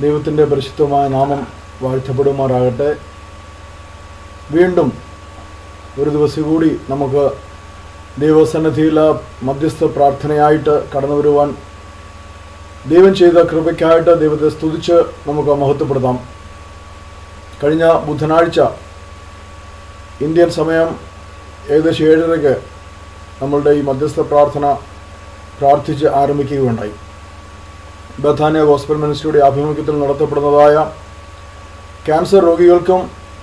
ദൈവത്തിന്റെ പരിശുദ്ധമായ നാമം വാഴ്ത്തപ്പെടുമാറാകട്ടെ. വീണ്ടും ഒരു ദിവസം കൂടി നമുക്ക് ദൈവസന്നിധിയിൽ മധ്യസ്ഥ പ്രാർത്ഥനയായിട്ട് കടന്നു വരുവാൻ ദൈവം ചെയ്ത കൃപയ്ക്കായിട്ട് ദൈവത്തെ സ്തുതിച്ച് നമുക്ക് മഹത്വപ്പെടുത്താം. കഴിഞ്ഞ ബുധനാഴ്ച ഇന്ത്യൻ സമയം ഏകദേശം ഏഴരയ്ക്ക് നമ്മളുടെ ഈ മധ്യസ്ഥ പ്രാർത്ഥന പ്രാർത്ഥിച്ച് ആരംഭിക്കുകയുണ്ടായി. ബഥാനിയ ഹോസ്പിറ്റൽ മിനിസ്ട്രിയുടെ ആഭിമുഖ്യത്തിൽ നടത്തപ്പെടുന്നതായ ക്യാൻസർ രോഗികൾക്കും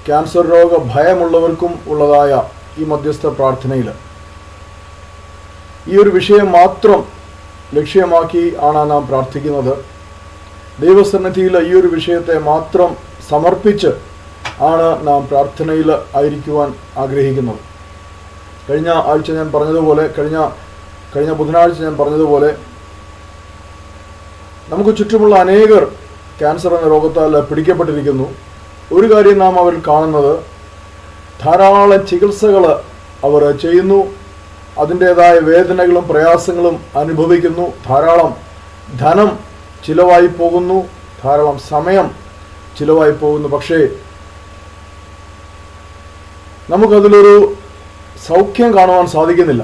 ക്യാൻസർ രോഗ ഭയമുള്ളവർക്കും ഉള്ളതായ ഈ മധ്യസ്ഥ പ്രാർത്ഥനയിൽ. ഈ ഒരു വിഷയം മാത്രം ലക്ഷ്യമാക്കി ആണ് നാം പ്രാർത്ഥിക്കുന്നത്. ദൈവസന്നിധിയിൽ ഈ ഒരു വിഷയത്തെ മാത്രം സമർപ്പിച്ച് ആണ് നാം പ്രാർത്ഥനയിൽ ആയിരിക്കുവാൻ ആഗ്രഹിക്കുന്നത്. കഴിഞ്ഞ ആഴ്ച ഞാൻ പറഞ്ഞതുപോലെ കഴിഞ്ഞ കഴിഞ്ഞ ബുധനാഴ്ച ഞാൻ പറഞ്ഞതുപോലെ നമുക്ക് ചുറ്റുമുള്ള അനേകർ ക്യാൻസർ എന്ന രോഗത്താൽ പിടിക്കപ്പെട്ടിരിക്കുന്നു. ഒരു കാര്യം നാം അവരിൽ കാണുന്നത് ധാരാളം ചികിത്സകൾ അവർ ചെയ്യുന്നു. അതിന്റേതായ വേദനകളും പ്രയാസങ്ങളും അനുഭവിക്കുന്നു. ധാരാളം ധനം ചിലവായി പോകുന്നു. ധാരാളം സമയം ചിലവായി പോകുന്നു. പക്ഷേ നമുക്കതിലൊരു സൗഖ്യം കാണുവാൻ സാധിക്കുന്നില്ല.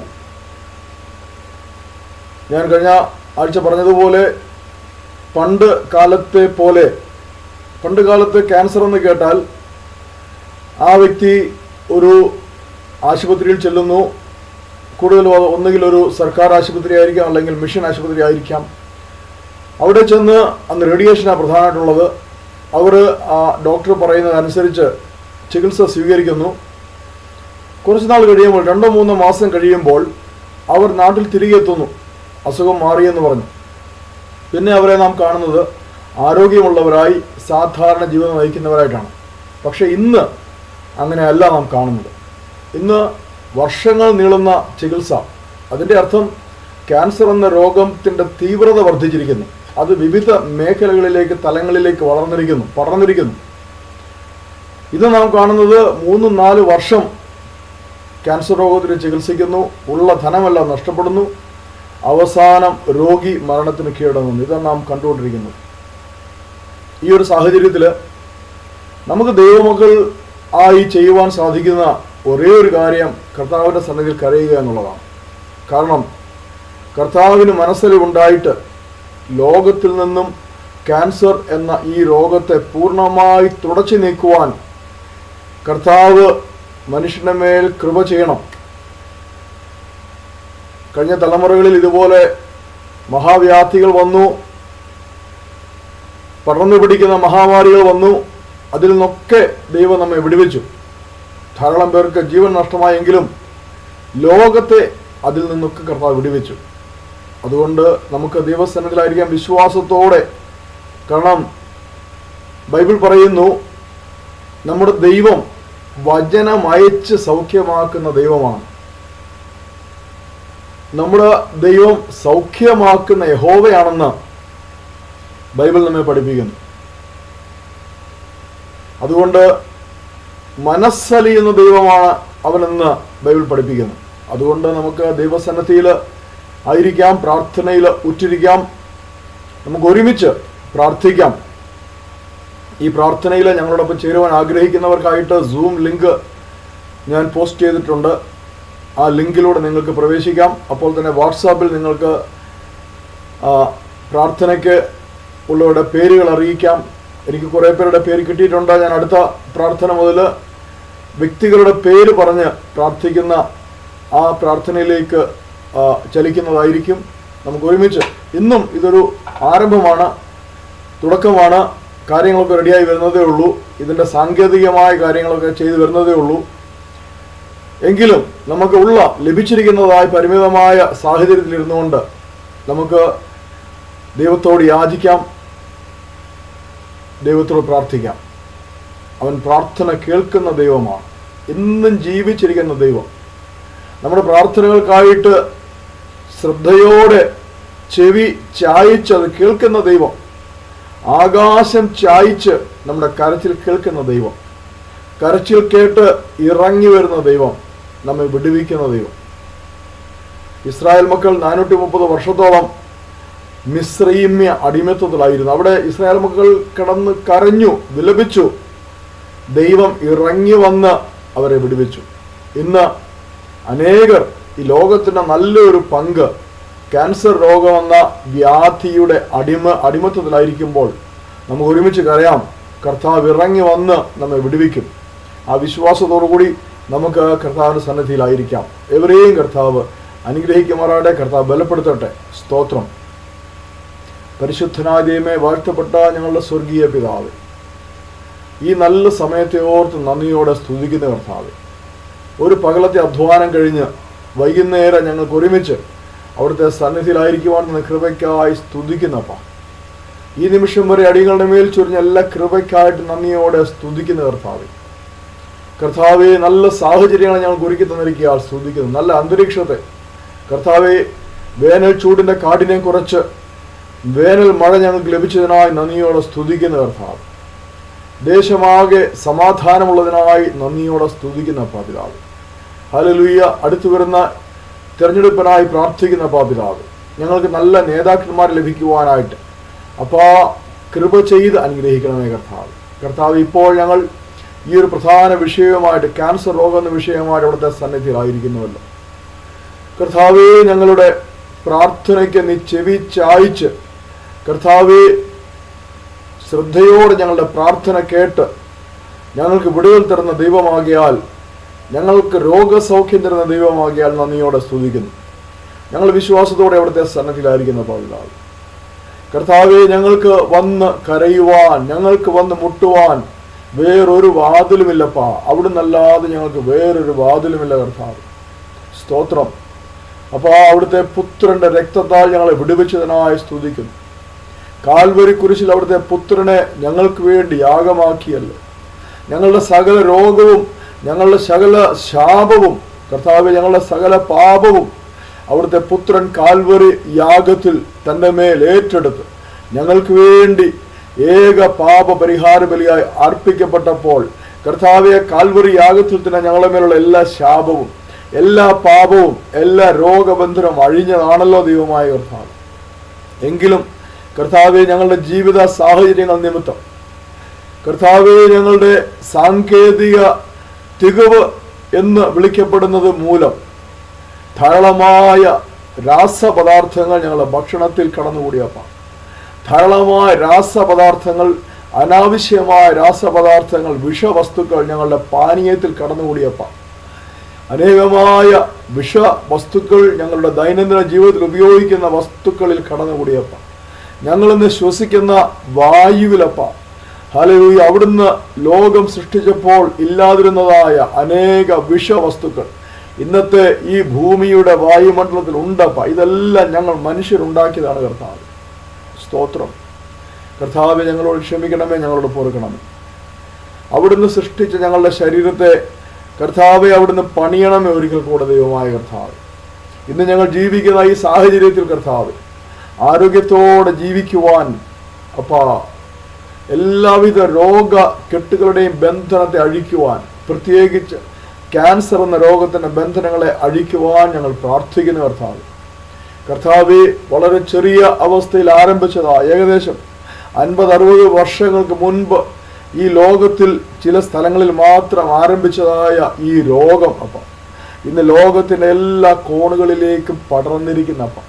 ഞാൻ കഴിഞ്ഞ ആഴ്ച പറഞ്ഞതുപോലെ പണ്ട് കാലത്തെ പോലെ പണ്ട് കാലത്ത് ക്യാൻസർ എന്ന് കേട്ടാൽ ആ വ്യക്തി ഒരു ആശുപത്രിയിൽ ചെല്ലുന്നു. കൂടുതൽ ഒന്നുകിൽ ഒരു സർക്കാർ ആശുപത്രി ആയിരിക്കാം അല്ലെങ്കിൽ മിഷൻ ആശുപത്രി ആയിരിക്കാം. അവിടെ ചെന്ന് അന്ന് റേഡിയേഷനാണ് പ്രധാനമായിട്ടുള്ളത്. അവർ ആ ഡോക്ടർ പറയുന്നതനുസരിച്ച് ചികിത്സ സ്വീകരിക്കുന്നു. കുറച്ച് നാൾ കഴിയുമ്പോൾ രണ്ടോ മൂന്നോ മാസം കഴിയുമ്പോൾ അവർ നാട്ടിൽ തിരികെ എത്തുന്നു. അസുഖം മാറിയെന്ന് പറഞ്ഞു. പിന്നെ അവരെ നാം കാണുന്നത് ആരോഗ്യമുള്ളവരായി സാധാരണ ജീവിതം നയിക്കുന്നവരായിട്ടാണ് പക്ഷേ ഇന്ന് അങ്ങനെയല്ല നാം കാണുന്നത്. ഇന്ന് വർഷങ്ങൾ നീളുന്ന ചികിത്സ അതിന്റെ അർത്ഥം ക്യാൻസർ എന്ന രോഗത്തിന്റെ തീവ്രത വർദ്ധിച്ചിരിക്കുന്നു. അത് വിവിധ മേഖലകളിലേക്ക് തലങ്ങളിലേക്ക് വളർന്നിരിക്കുന്നു പടർന്നിരിക്കുന്നു. ഇത് നാം കാണുന്നത് മൂന്ന് നാല് വർഷം ക്യാൻസർ രോഗത്തിന് ചികിത്സിക്കുന്നു ഉള്ള ധനമെല്ലാം നഷ്ടപ്പെടുന്നു അവസാനം രോഗി മരണത്തിന് കീഴടങ്ങുന്നു. ഇതാണ് നാം കണ്ടുകൊണ്ടിരിക്കുന്നത് ഈ ഒരു സാഹചര്യത്തിൽ നമുക്ക് ദൈവമക്കൾ ആയി ചെയ്യുവാൻ സാധിക്കുന്ന ഒരേ ഒരു കാര്യം കർത്താവിന്റെ സന്നിധിയിൽ കരയുക എന്നുള്ളതാണ്. കാരണം കർത്താവിന് മനസ്സിലുണ്ടായിട്ട് ലോകത്തിൽ നിന്നും ക്യാൻസർ എന്ന ഈ രോഗത്തെ പൂർണമായി തുടച്ചു നീക്കുവാൻ കർത്താവ് മനുഷ്യന്റെ മേൽ കൃപ ചെയ്യണം. കഴിഞ്ഞ തലമുറകളിൽ ഇതുപോലെ മഹാവ്യാധികൾ വന്നു പടർന്നു പിടിക്കുന്ന മഹാമാരികൾ വന്നു അതിൽ നിന്നൊക്കെ ദൈവം നമ്മെ വിടുവിച്ചു. ധാരാളം പേർക്ക് ജീവൻ നഷ്ടമായെങ്കിലും ലോകത്തെ അതിൽ നിന്നൊക്കെ കർത്താവ് വിടുവിച്ചു. അതുകൊണ്ട് നമുക്ക് ദൈവസ്ഥാനത്തിലായിരിക്കാം വിശ്വാസത്തോടെ. കാരണം ബൈബിൾ പറയുന്നു നമ്മുടെ ദൈവം വചനമയച്ച് സൗഖ്യമാക്കുന്ന ദൈവമാണ്. നമ്മുടെ ദൈവം സൗഖ്യമാക്കുന്ന യഹോവയാണെന്ന് ബൈബിൾ നമ്മെ പഠിപ്പിക്കുന്നു. അതുകൊണ്ട് മനസ്സലിയുന്ന ദൈവമാണ് അവനെന്ന് ബൈബിൾ പഠിപ്പിക്കുന്നു. അതുകൊണ്ട് നമുക്ക് ദൈവസന്നദ്ധിയിൽ ആയിരിക്കാം പ്രാർത്ഥനയിൽ ഉറ്റിരിക്കാം. നമുക്ക് ഒരുമിച്ച് പ്രാർത്ഥിക്കാം. ഈ പ്രാർത്ഥനയിൽ ഞങ്ങളോടൊപ്പം ചേരുവാൻ ആഗ്രഹിക്കുന്നവർക്കായിട്ട് സൂം ലിങ്ക് ഞാൻ പോസ്റ്റ് ചെയ്തിട്ടുണ്ട്. ആ ലിങ്കിലൂടെ നിങ്ങൾക്ക് പ്രവേശിക്കാം. അപ്പോൾ തന്നെ വാട്സാപ്പിൽ നിങ്ങൾക്ക് പ്രാർത്ഥനയ്ക്ക് ഉള്ളവരുടെ പേരുകൾ അറിയിക്കാം. എനിക്ക് കുറേ പേരുടെ പേര് കിട്ടിയിട്ടുണ്ട്. ഞാൻ അടുത്ത പ്രാർത്ഥന മുതൽ വ്യക്തികളുടെ പേര് പറഞ്ഞ് പ്രാർത്ഥിക്കുന്ന ആ പ്രാർത്ഥനയിലേക്ക് ചലിക്കുന്നതായിരിക്കും. നമുക്ക് ഒരുമിച്ച് ഇന്നും ഇതൊരു ആരംഭമാണ് തുടക്കമാണ്. കാര്യങ്ങളൊക്കെ റെഡിയായി വരുന്നതേ ഉള്ളൂ. ഇതിന്റെ സാങ്കേതികമായ കാര്യങ്ങളൊക്കെ ചെയ്തു വരുന്നതേ ഉള്ളൂ. എങ്കിലും നമുക്ക് ഉള്ള ലഭിച്ചിരിക്കുന്നതായി പരിമിതമായ സാഹചര്യത്തിൽ ഇരുന്നുകൊണ്ട് നമുക്ക് ദൈവത്തോട് യാചിക്കാം. ദൈവത്തോട് പ്രാർത്ഥിക്കാം. അവൻ പ്രാർത്ഥന കേൾക്കുന്ന ദൈവമാണ്. എന്നും ജീവിച്ചിരിക്കുന്ന ദൈവം. നമ്മുടെ പ്രാർത്ഥനകൾക്കായിട്ട് ശ്രദ്ധയോടെ ചെവി ചായച്ച് അത് കേൾക്കുന്ന ദൈവം. ആകാശം ചായച്ച് നമ്മുടെ കരച്ചിൽ കേൾക്കുന്ന ദൈവം. കരച്ചിൽ കേട്ട് ഇറങ്ങി വരുന്ന ദൈവം. നമ്മെ വിടുവിക്കുന്ന ദൈവം. ഇസ്രായേൽ മക്കൾ നാനൂറ്റി മുപ്പത് വർഷത്തോളം മിശ്രീമ്യ അടിമത്വത്തിലായിരുന്നു അവിടെ ഇസ്രായേൽ മക്കൾ കിടന്ന് കരഞ്ഞു വിലപിച്ചു. ദൈവം ഇറങ്ങി വന്ന് അവരെ വിടുവിച്ചു. ഇന്ന് അനേകർ ഈ ലോകത്തിന്റെ നല്ലൊരു പങ്ക് ക്യാൻസർ രോഗമെന്ന വ്യാധിയുടെ അടിമ അടിമത്വത്തിലായിരിക്കുമ്പോൾ നമുക്ക് ഒരുമിച്ച് കരയാം. കർത്താവ് ഇറങ്ങി വന്ന് നമ്മെ വിടുവിക്കും. ആ വിശ്വാസത്തോടുകൂടി നമുക്ക് കർത്താവിന്റെ സന്നിധിയിലായിരിക്കാം. എവരെയും കർത്താവ് അനുഗ്രഹിക്കുമാറാടെ കർത്താവ് ബലപ്പെടുത്തട്ടെ. സ്തോത്രം. പരിശുദ്ധനാദ്യമേ വാഴ്ത്തപ്പെട്ട ഞങ്ങളുടെ സ്വർഗീയ പിതാവ് ഈ നല്ല സമയത്തെ ഓർത്ത് നന്ദിയോടെ സ്തുതിക്കുന്ന കർത്താവ് ഒരു പകലത്തെ അധ്വാനം കഴിഞ്ഞ് വൈകുന്നേരം ഞങ്ങൾക്ക് ഒരുമിച്ച് അവിടുത്തെ സന്നിധിയിലായിരിക്കുവാൻ എന്ന കൃപയ്ക്കായി സ്തുതിക്കുന്നപ്പ. ഈ നിമിഷം വരെ അടികളുടെ മേൽ ചൊരിഞ്ഞ എല്ലാ കൃപയ്ക്കായിട്ട് നന്ദിയോടെ സ്തുതിക്കുന്ന കർത്താവ് കർത്താവെ നല്ല സാഹചര്യങ്ങൾ ഞങ്ങൾക്ക് ഒരുക്കി തന്നിരിക്കുകയാൽ സ്തുതിക്കുന്നു നല്ല അന്തരീക്ഷത്തെ. കർത്താവെ വേനൽ ചൂടിന്റെ കാടിനെ കുറച്ച് വേനൽ മഴ ഞങ്ങൾക്ക് ലഭിച്ചതിനായി നന്ദിയോടെ സ്തുതിക്കുന്ന കർത്താവ്. ദേശമാകെ സമാധാനമുള്ളതിനായി നന്ദിയോടെ സ്തുതിക്കുന്ന പാതിരാവ് ഹലലുയ്യ അടുത്തു വരുന്ന തിരഞ്ഞെടുപ്പിനായി പ്രാർത്ഥിക്കുന്ന പാതിരാവ് ഞങ്ങൾക്ക് നല്ല നേതാക്കന്മാർ ലഭിക്കുവാനായിട്ട്. അപ്പോൾ കൃപ ചെയ്ത് അനുഗ്രഹിക്കണമേ കർത്താവ്. കർത്താവ് ഇപ്പോൾ ഞങ്ങൾ ഈ ഒരു പ്രധാന വിഷയവുമായിട്ട് ക്യാൻസർ രോഗം എന്ന വിഷയവുമായിട്ട് അവിടുത്തെ സന്നിധിയിലായിരിക്കുന്നുവല്ലോ. കർത്താവേ ഞങ്ങളുടെ പ്രാർത്ഥനയ്ക്ക് നീ ചെവി ചായച്ച് കർത്താവെ ശ്രദ്ധയോടെ ഞങ്ങളുടെ പ്രാർത്ഥന കേട്ട് ഞങ്ങൾക്ക് വിടുതൽ തരുന്ന ദൈവമാകിയാൽ ഞങ്ങൾക്ക് രോഗസൗഖ്യം തരുന്ന ദൈവമാകിയാൽ നന്ദിയോടെ സ്തുതിക്കുന്നു. ഞങ്ങൾ വിശ്വാസത്തോടെ അവിടുത്തെ സന്നദ്ധിയിലായിരിക്കുന്ന പൗലാവ് കർത്താവെ ഞങ്ങൾക്ക് വന്ന് കരയുവാൻ ഞങ്ങൾക്ക് വന്ന് മുട്ടുവാൻ വേറൊരു വാതിലുമില്ലപ്പാ. അവിടുന്നല്ലാതെ ഞങ്ങൾക്ക് വേറൊരു വാതിലുമില്ല കർത്താവ്. സ്തോത്രം. അപ്പോൾ അവിടുത്തെ പുത്രന്റെ രക്തത്താൽ ഞങ്ങളെ വിടുവിച്ചതിനായി സ്തുതിക്കുന്നു. കാൽവരി കുരിശിൽ അവിടുത്തെ പുത്രനെ ഞങ്ങൾക്ക് വേണ്ടി യാഗമാക്കിയല്ലോ. ഞങ്ങളുടെ സകല രോഗവും ഞങ്ങളുടെ സകല ശാപവും കർത്താവ് ഞങ്ങളുടെ സകല പാപവും അവിടുത്തെ പുത്രൻ കാൽവരി യാഗത്തിൽ തന്റെ മേൽ ഏറ്റെടുത്ത് ഞങ്ങൾക്ക് വേണ്ടി ഏക പാപ പരിഹാര ബലിയായി അർപ്പിക്കപ്പെട്ടപ്പോൾ കർത്താവിയ കാൽവറി യാഗത്തിൽ തന്നെ ഞങ്ങളുടെ മേലുള്ള എല്ലാ ശാപവും എല്ലാ പാപവും എല്ലാ രോഗബന്ധനം അഴിഞ്ഞതാണല്ലോ ദൈവമായ കർത്താവ്. എങ്കിലും കർത്താവെ ഞങ്ങളുടെ ജീവിത സാഹചര്യങ്ങൾ നിമിത്തം കർത്താവെ ഞങ്ങളുടെ സാങ്കേതിക തികവ് എന്ന് വിളിക്കപ്പെടുന്നത് മൂലം ധാരാളമായ രാസപദാർത്ഥങ്ങൾ ഞങ്ങളുടെ ഭക്ഷണത്തിൽ കടന്നുകൂടിയപ്പ. ധാരാളമായ രാസപദാർത്ഥങ്ങൾ അനാവശ്യമായ രാസപദാർത്ഥങ്ങൾ വിഷവസ്തുക്കൾ ഞങ്ങളുടെ പാനീയത്തിൽ കടന്നുകൂടിയപ്പ. അനേകമായ വിഷവസ്തുക്കൾ ഞങ്ങളുടെ ദൈനംദിന ജീവിതത്തിൽ ഉപയോഗിക്കുന്ന വസ്തുക്കളിൽ കടന്നുകൂടിയപ്പ. ഞങ്ങളിന്ന് ശ്വസിക്കുന്ന വായുവിലപ്പ. ഹലയൂയി അവിടുന്ന് ലോകം സൃഷ്ടിച്ചപ്പോൾ ഇല്ലാതിരുന്നതായ അനേക വിഷവസ്തുക്കൾ. ഇന്നത്തെ ഈ ഭൂമിയുടെ വായുമണ്ഡലത്തിൽ ഉണ്ടപ്പ. ഇതെല്ലാം ഞങ്ങൾ മനുഷ്യരുണ്ടാക്കിയതാണ് കർത്താവ്. സ്തോത്രം. കർത്താവ് ഞങ്ങളോട് ക്ഷമിക്കണമേ ഞങ്ങളോട് പൊറുക്കണമേ. അവിടുന്ന് സൃഷ്ടിച്ച ഞങ്ങളുടെ ശരീരത്തെ കർത്താവെ അവിടുന്ന് പണിയണമേ ഒരിക്കൽ കൂടെ ദൈവമായ കർത്താവ്. ഇന്ന് ഞങ്ങൾ ജീവിക്കുന്ന ഈ സാഹചര്യത്തിൽ കർത്താവ് ആരോഗ്യത്തോടെ ജീവിക്കുവാൻ അപ്പാ എല്ലാവിധ രോഗ കെട്ടുകളുടെയും ബന്ധനത്തെ അഴിക്കുവാൻ പ്രത്യേകിച്ച് ക്യാൻസർ എന്ന രോഗത്തിന്റെ ബന്ധനങ്ങളെ അഴിക്കുവാൻ ഞങ്ങൾ പ്രാർത്ഥിക്കുന്ന കർത്താവ്. കർത്താവെ വളരെ ചെറിയ അവസ്ഥയിൽ ആരംഭിച്ചതാ ഏകദേശം അൻപത് അറുപത് വർഷങ്ങൾക്ക് മുൻപ് ഈ ലോകത്തിൽ ചില സ്ഥലങ്ങളിൽ മാത്രം ആരംഭിച്ചതായ ഈ രോഗം അപ്പം. ഇന്ന് ലോകത്തിന്റെ എല്ലാ കോണുകളിലേക്കും പടർന്നിരിക്കുന്ന അപ്പം.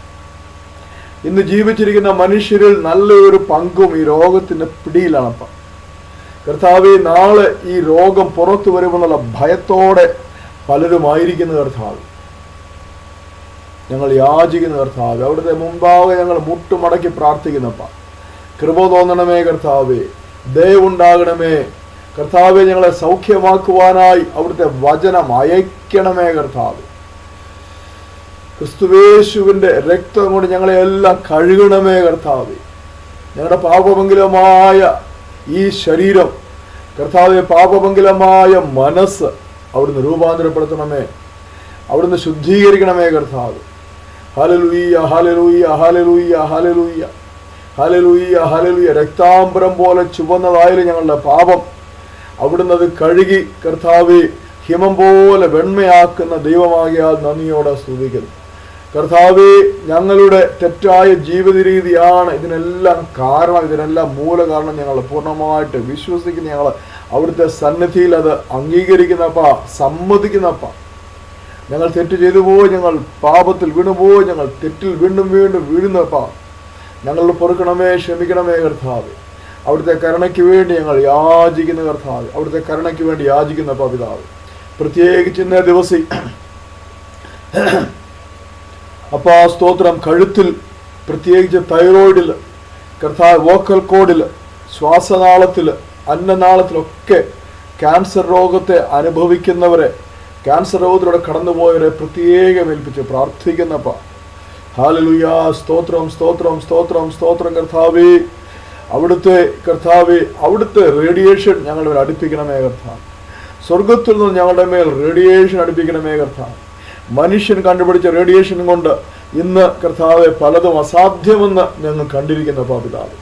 ഇന്ന് ജീവിച്ചിരിക്കുന്ന മനുഷ്യരിൽ നല്ലൊരു പങ്കും ഈ രോഗത്തിന്റെ പിടിയിലാണപ്പം കർത്താവ് നാളെ ഈ രോഗം പുറത്തു വരുമെന്നുള്ള ഭയത്തോടെ പലരുമായിരിക്കുന്ന കർത്താവ്. ഞങ്ങൾ യാചിക്കുന്ന കർത്താവ് അവിടുത്തെ മുമ്പാകെ ഞങ്ങൾ മുട്ടുമടക്കി പ്രാർത്ഥിക്കുന്നപ്പ. കൃപ തോന്നണമേ കർത്താവേ ദയവുണ്ടാകണമേ കർത്താവെ ഞങ്ങളെ സൗഖ്യമാക്കുവാനായി അവിടുത്തെ വചനം അയക്കണമേ കർത്താവ്. ക്രിസ്തുവേശുവിന്റെ രക്തം കൊണ്ട് ഞങ്ങളെ എല്ലാം കഴുകണമേ കർത്താവ്. ഞങ്ങളുടെ പാപമംഗലമായ ഈ ശരീരം കർത്താവെ പാപമംഗലമായ മനസ്സ് അവിടുന്ന് രൂപാന്തരപ്പെടുത്തണമേ. അവിടുന്ന് ശുദ്ധീകരിക്കണമേ കർത്താവ്. ഹലലുയ്യ ഹലലുയ്യ ഹലലുയ്യ ഹലലുയ്യ ഹലലുയ്യ ഹലലുയ്യ രക്താംബരം പോലെ ചുവന്നതായാലും ഞങ്ങളുടെ പാപം. അവിടുന്ന് അത് കഴുകി കർത്താവെ ഹിമം പോലെ വെണ്മയാക്കുന്ന ദൈവമാകിയാൽ നന്ദിയോടെ സ്തുതിക്കുന്നു. കർത്താവെ ഞങ്ങളുടെ തെറ്റായ ജീവിത രീതിയാണ് ഇതിനെല്ലാം കാരണം ഇതിനെല്ലാം മൂല കാരണം ഞങ്ങൾ പൂർണമായിട്ട് വിശ്വസിക്കുന്ന. ഞങ്ങൾ അവിടുത്തെ സന്നിധിയിൽ അത് അംഗീകരിക്കുന്നപ്പ സമ്മതിക്കുന്നപ്പ. ഞങ്ങൾ തെറ്റ് ചെയ്തു പോയി ഞങ്ങൾ പാപത്തിൽ വീണുപോയി ഞങ്ങൾ തെറ്റിൽ വീണ്ടും വീണ്ടും വീഴുന്നപ്പ ഞങ്ങൾ പൊറുക്കണമേ ക്ഷമിക്കണമേ കർത്താവ്. അവിടുത്തെ കരുണയ്ക്ക് വേണ്ടി ഞങ്ങൾ യാചിക്കുന്ന കർത്താവ്. അവിടുത്തെ കരുണയ്ക്ക് വേണ്ടി യാചിക്കുന്ന പിതാവ്. പ്രത്യേകിച്ച് ഇന്നേ ദിവസം അപ്പോൾ ആ സ്തോത്രം കഴുത്തിൽ പ്രത്യേകിച്ച് തൈറോയിഡിൽ കർത്താവ് വോക്കൽ കോഡിൽ ശ്വാസനാളത്തിൽ അന്നനാളത്തിലൊക്കെ ക്യാൻസർ രോഗത്തെ അനുഭവിക്കുന്നവരെ ക്യാൻസർ രോഗത്തിലൂടെ കടന്നുപോയവരെ പ്രത്യേകം ഏൽപ്പിച്ച് പ്രാർത്ഥിക്കുന്നപ്പ. ഹാലലുയാ സ്തോത്രം സ്തോത്രം സ്തോത്രം സ്തോത്രം കർത്താവേ. അവിടുത്തെ കർത്താവെ അവിടുത്തെ റേഡിയേഷൻ ഞങ്ങളുടെ മേൽ അടുപ്പിക്കണമേ കർത്താവ്. സ്വർഗത്തിൽ നിന്ന് ഞങ്ങളുടെ മേൽ റേഡിയേഷൻ അടുപ്പിക്കണമേ കർത്താവ്. മനുഷ്യൻ കണ്ടുപിടിച്ച റേഡിയേഷൻ കൊണ്ട് ഇന്ന് കർത്താവെ പലതും അസാധ്യമെന്ന് ഞങ്ങൾ കണ്ടിരിക്കുന്ന പാപിതാവ്.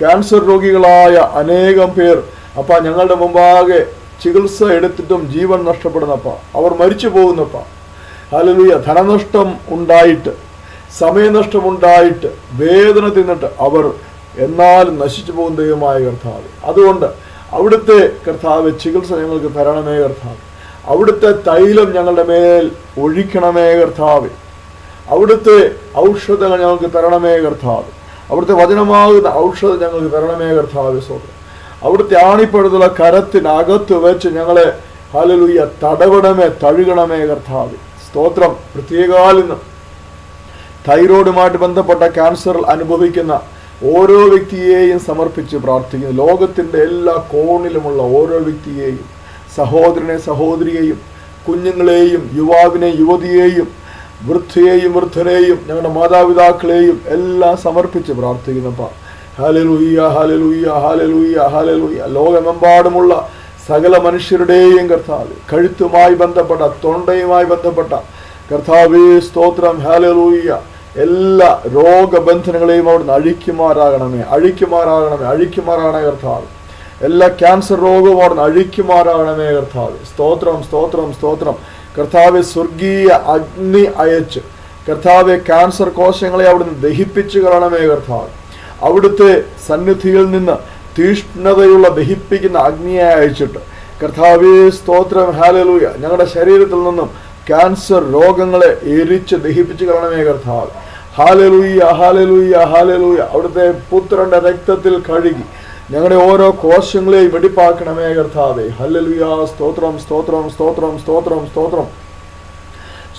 ക്യാൻസർ രോഗികളായ അനേകം പേർ അപ്പ ഞങ്ങളുടെ മുമ്പാകെ ചികിത്സ എടുത്തിട്ടും ജീവൻ നഷ്ടപ്പെടുന്നപ്പ അവർ മരിച്ചു പോകുന്നപ്പ. ഹലലുയ ധനനഷ്ടം ഉണ്ടായിട്ട് സമയനഷ്ടമുണ്ടായിട്ട് വേദന തിന്നിട്ട് അവർ എന്നാലും നശിച്ചു പോകുന്ന ദൈവമായ കർത്താവ്. അതുകൊണ്ട് അവിടുത്തെ കർത്താവ് ചികിത്സ ഞങ്ങൾക്ക് തരണമേ കർത്താവ്. അവിടുത്തെ തൈലം ഞങ്ങളുടെ മേൽ ഒഴിക്കണമേ കർത്താവ്. അവിടുത്തെ ഔഷധങ്ങൾ ഞങ്ങൾക്ക് തരണമേ കർത്താവ്. അവിടുത്തെ വചനമാകുന്ന ഔഷധം ഞങ്ങൾക്ക് തരണമേ കർത്താവ് സ്വന്തം അവിടുത്തെ ആണിപ്പഴുതുള്ള കരത്തിനകത്ത് വെച്ച് ഞങ്ങളെ ഹലലുയ്യ തടവിടമേ തഴുകണമേ കർത്താവ്. സ്തോത്രം. പ്രത്യേകാലിന്ന് തൈറോയിഡുമായിട്ട് ബന്ധപ്പെട്ട ക്യാൻസർ അനുഭവിക്കുന്ന ഓരോ വ്യക്തിയെയും സമർപ്പിച്ച് പ്രാർത്ഥിക്കുന്നു. ലോകത്തിന്റെ എല്ലാ കോണിലുമുള്ള ഓരോ വ്യക്തിയെയും സഹോദരനെ സഹോദരിയെയും കുഞ്ഞുങ്ങളെയും യുവാവിനെ യുവതിയെയും വൃദ്ധയെയും വൃദ്ധനെയും ഞങ്ങളുടെ മാതാപിതാക്കളെയും എല്ലാം സമർപ്പിച്ച് പ്രാർത്ഥിക്കുന്നപ്പ ഹാലലുയ്യ ഹാലലുയ്യ ഹാലലുയ്യ ഹാലലുയ്യ ലോകമെമ്പാടുമുള്ള സകല മനുഷ്യരുടെയും കർത്താവ് കഴുത്തുമായി ബന്ധപ്പെട്ട തൊണ്ടയുമായി ബന്ധപ്പെട്ട കർത്താവേ സ്തോത്രം ഹാലലൂയ്യ എല്ലാ രോഗബന്ധനങ്ങളെയും അവിടുന്ന് അഴിക്കുമാറാകണമേ അഴിക്കുമാറാകണമേ അഴിക്കുമാറാകണേ കർത്താവ്. എല്ലാ ക്യാൻസർ രോഗവും അവിടുന്ന് അഴിക്കുമാറാകണമേ കർത്താവ്. സ്തോത്രം സ്തോത്രം സ്തോത്രം. കർത്താവ് സ്വർഗീയ അഗ്നി അയച്ച് കർത്താവ് ക്യാൻസർ കോശങ്ങളെ അവിടുന്ന് ദഹിപ്പിച്ചു കളണമേ കർത്താവ്. അവിടുത്തെ സന്നിധിയിൽ നിന്ന് തീഷ്ണതയുള്ള ദഹിപ്പിക്കുന്ന അഗ്നിയെ അയച്ചിട്ട് കർത്താവേ സ്തോത്രം ഹാലലൂയ. ഞങ്ങളുടെ ശരീരത്തിൽ നിന്നും ക്യാൻസർ രോഗങ്ങളെ എരിച്ച് ദഹിപ്പിച്ച് കളണമേ കർത്താവ്. Hallelujah hallelujah hallelujah. അവിടുത്തെ പുത്രന്റെ രക്തത്തിൽ കഴുകി ഞങ്ങളുടെ ഓരോ കോശങ്ങളെയും വെടിപ്പാക്കണമേ കർത്താവേ. ഹല്ലലുയ സ്തോത്രം സ്തോത്രം സ്തോത്രം സ്തോത്രം സ്തോത്രം.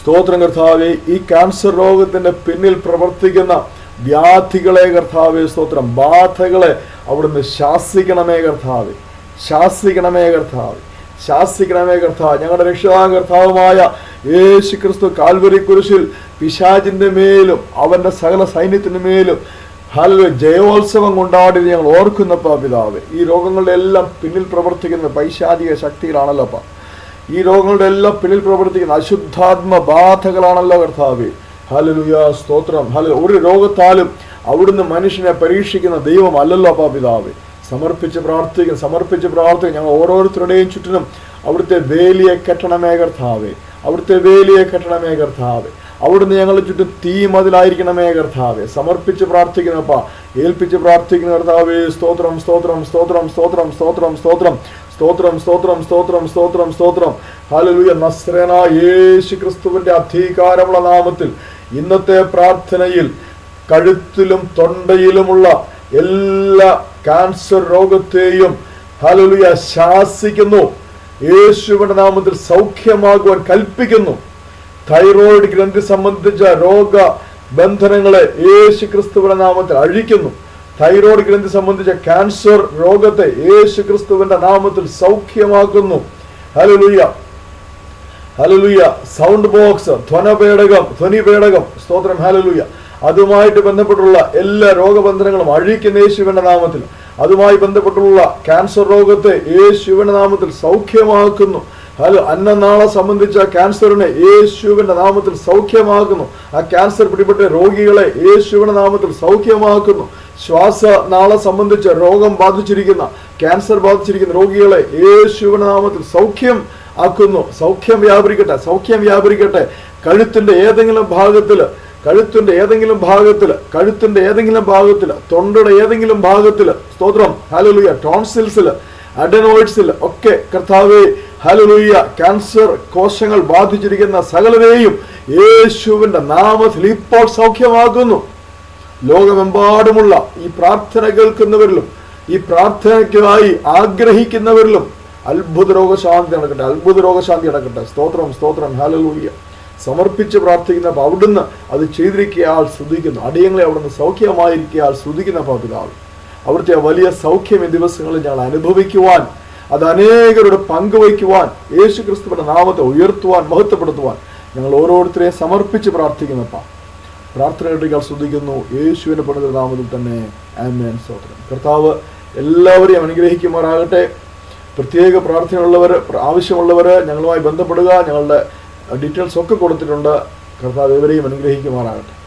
സ്തോത്രം കർത്താവേ. ഈ ക്യാൻസർ രോഗത്തിന്റെ പിന്നിൽ പ്രവർത്തിക്കുന്ന വ്യാധികളെ കർത്താവെ സ്തോത്രം. ബാധകളെ അവിടുന്ന് ശാസിക്കണമേ കർത്താവെ. ശാസിക്കണമേ കർത്താവ്. ശാസിക്കണമേ കർത്താവ്. ഞങ്ങളുടെ രക്ഷിതാ കർത്താവുമായ യേശു ക്രിസ്തു കാൽവരി കുരിശിൽ പിശാചിന്റെ മേലും അവന്റെ സകല സൈന്യത്തിന് മേലും ഹലോ ജയോത്സവം കൊണ്ടാടി ഞങ്ങൾ ഓർക്കുന്നപ്പ പിതാവ്. ഈ രോഗങ്ങളുടെ എല്ലാം പിന്നിൽ പ്രവർത്തിക്കുന്ന പൈശാചിക ശക്തികളാണല്ലോപ്പ ഈ രോഗങ്ങളുടെ എല്ലാം പിന്നിൽ പ്രവർത്തിക്കുന്ന അശുദ്ധാത്മ ബാധകളാണല്ലോ കർത്താവ്. ഹലലുയ സ്തോത്രം ഹല ഒരു രോഗത്താലും അവിടുന്ന് മനുഷ്യനെ പരീക്ഷിക്കുന്ന ദൈവം അല്ലല്ലോ അപ്പാ പിതാവ്. സമർപ്പിച്ച് പ്രാർത്ഥിക്കും സമർപ്പിച്ച് പ്രാർത്ഥിക്കും. ഞങ്ങൾ ഓരോരുത്തരുടെയും ചുറ്റിനും അവിടുത്തെ വേലിയെ കെട്ടണമേ കർത്താവേ. അവിടുത്തെ വേലിയെ കെട്ടണമേ കർത്താവേ. അവിടുന്ന് ഞങ്ങളുടെ ചുറ്റും തീ മതിലായിരിക്കണമേ കർത്താവെ. സമർപ്പിച്ച് പ്രാർത്ഥിക്കുന്നപ്പ ഏൽപ്പിച്ച് പ്രാർത്ഥിക്കുന്ന കർത്താവേ. സ്തോത്രം സ്തോത്രം സ്തോത്രം സ്തോത്രം സ്തോത്രം സ്തോത്രം. സ്തോത്രം സ്തോത്രം സ്തോത്രം സ്തോത്രം സ്തോത്രം. ഹാലലുയ നസ്രന യേശു ക്രിസ്തുവിന്റെ അധികാരമുള്ള നാമത്തിൽ ഇന്നത്തെ പ്രാർത്ഥനയിൽ കഴുത്തിലും തൊണ്ടയിലുമുള്ള എല്ലാ ക്യാൻസർ രോഗത്തെയും ഹലലുയ ശാസിക്കുന്നു. യേശുവിന്റെ നാമത്തിൽ സൗഖ്യമാകുവാൻ കൽപ്പിക്കുന്നു. തൈറോയിഡ് ഗ്രന്ഥി സംബന്ധിച്ച രോഗ ബന്ധനങ്ങളെ യേശു ക്രിസ്തുവിന്റെ നാമത്തിൽ അഴിക്കുന്നു. തൈറോയിഡ് ഗ്രന്ഥി സംബന്ധിച്ച ക്യാൻസർ രോഗത്തെ യേശു ക്രിസ്തുവിന്റെ നാമത്തിൽ സൗഖ്യമാക്കുന്നു. ഹലലുയ്യ ഹലലുയ്യ സൗണ്ട് ബോക്സ് ധ്വനപേടകം ധ്വനിപേടകം സ്തോത്രം. ഹലലുയ്യ അതുമായിട്ട് ബന്ധപ്പെട്ടുള്ള എല്ലാ രോഗബന്ധനങ്ങളും അഴിക്കുന്ന യേശുവിന്റെ നാമത്തിൽ. അതുമായി ബന്ധപ്പെട്ടുള്ള ക്യാൻസർ രോഗത്തെ യേശുവിന്റെ നാമത്തിൽ സൗഖ്യമാക്കുന്നു. ഹലോ അന്നനാളെ സംബന്ധിച്ച ക്യാൻസറിനെ യേശുവിന്റെ നാമത്തിൽ സൗഖ്യമാക്കുന്നു. ആ ക്യാൻസർ പിടിപെട്ട രോഗികളെ യേശുവിന്റെ നാമത്തിൽ സൗഖ്യമാക്കുന്നു. ശ്വാസനാളെ സംബന്ധിച്ച രോഗം ബാധിച്ചിരിക്കുന്ന ക്യാൻസർ ബാധിച്ചിരിക്കുന്ന രോഗികളെ യേശുവിന്റെ നാമത്തിൽ സൗഖ്യം ആക്കുന്നു. സൗഖ്യം വ്യാപരിക്കട്ടെ സൗഖ്യം വ്യാപരിക്കട്ടെ. കഴുത്തിന്റെ ഏതെങ്കിലും ഭാഗത്തിൽ കഴുത്തിന്റെ ഏതെങ്കിലും ഭാഗത്തിൽ കഴുത്തിന്റെ ഏതെങ്കിലും ഭാഗത്തിൽ തൊണ്ടയുടെ ഏതെങ്കിലും ഭാഗത്തിൽ സ്തോത്രം ഹാലലുയ ടോൺസിൽസിൽ അഡനോയിഡ്സിൽ ഒക്കെ കർത്താവെ ഹാലലുയ ക്യാൻസർ കോശങ്ങൾ ബാധിച്ചിരിക്കുന്ന സകലരെയും യേശുവിന്റെ നാമത്തിൽ ഇപ്പോൾ സൗഖ്യമാകുന്നു ലോകമെമ്പാടുമുള്ള ഈ പ്രാർത്ഥന കേൾക്കുന്നവരിലും ഈ പ്രാർത്ഥനയ്ക്കായി ആഗ്രഹിക്കുന്നവരിലും അത്ഭുത രോഗശാന്തി നടക്കട്ടെ അത്ഭുത രോഗശാന്തി നടക്കട്ടെ. സ്തോത്രം സ്തോത്രം ഹാലലൂയ സമർപ്പിച്ച് പ്രാർത്ഥിക്കുന്ന അവിടുന്ന് അത് ചെയ്തിരിക്കയാൾ ശ്രദ്ധിക്കുന്നു. അടിയങ്ങളെ അവിടുന്ന് സൗഖ്യമായിരിക്കയാൾ ശ്രദ്ധിക്കുന്ന പിതാവ്. അവിടുത്തെ വലിയ സൗഖ്യം ഈ ദിവസങ്ങളിൽ ഞങ്ങൾ അനുഭവിക്കുവാൻ അത് അനേകരുടെ പങ്കുവയ്ക്കുവാൻ യേശു ക്രിസ്തുവിന്റെ നാമത്തെ ഉയർത്തുവാൻ മഹത്വപ്പെടുത്തുവാൻ ഞങ്ങൾ ഓരോരുത്തരെയും സമർപ്പിച്ച് പ്രാർത്ഥിക്കുന്നപ്പാ പ്രാർത്ഥനകൾ ശ്രദ്ധിക്കുന്നു. യേശുവിന്റെ പണിത നാമത്തിൽ തന്നെ. ആമേൻ. സ്തോത്രം. കർത്താവ് എല്ലാവരെയും അനുഗ്രഹിക്കുമാറാകട്ടെ. പ്രത്യേക പ്രാർത്ഥനയുള്ളവർ ആവശ്യമുള്ളവർ ഞങ്ങളുമായി ബന്ധപ്പെടുക ഞങ്ങളുടെ ഡീറ്റെയിൽസ് ഒക്കെ കൊടുത്തിട്ടുണ്ട്. കർത്താവ് ഇവരെയും അനുഗ്രഹിക്കുമാറാകട്ടെ.